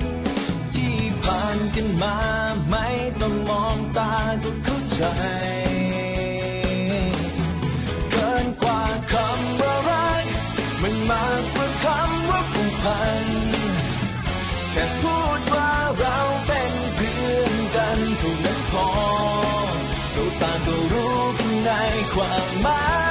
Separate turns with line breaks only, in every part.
น กันมาไม่ต้องมองตาก็เข้าใจ เกินกว่าคำว่ารักมันมากกว่าคำว่าผูกพัน แค่พูดว่าเราเป็นเพื่อนกันเท่านั้นพอเราต่างก็รู้กันในความหมาย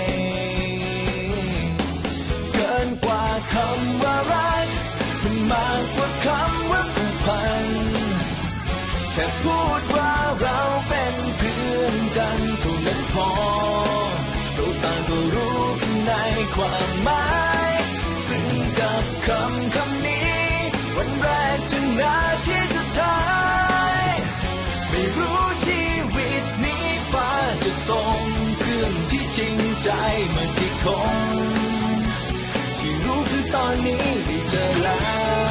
ความหมายซึ่งกับคำคำนี้ วันแรกจนนาทีสุดท้าย ไม่รู้ชีวิตนี้ฟ้าจะส่งเพื่อนที่จริงใจมากี่คนที่รู้คือตอนนี้ได้เจอแล้ว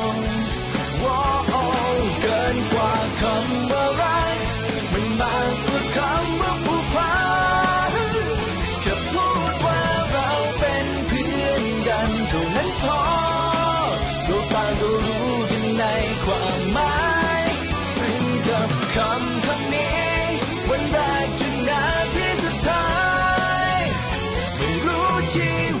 ความหมายซึ่งกับคำคำนี้ วันแรกจนนาที่สุดท้าย ไม่รู้ชีว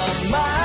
of mine.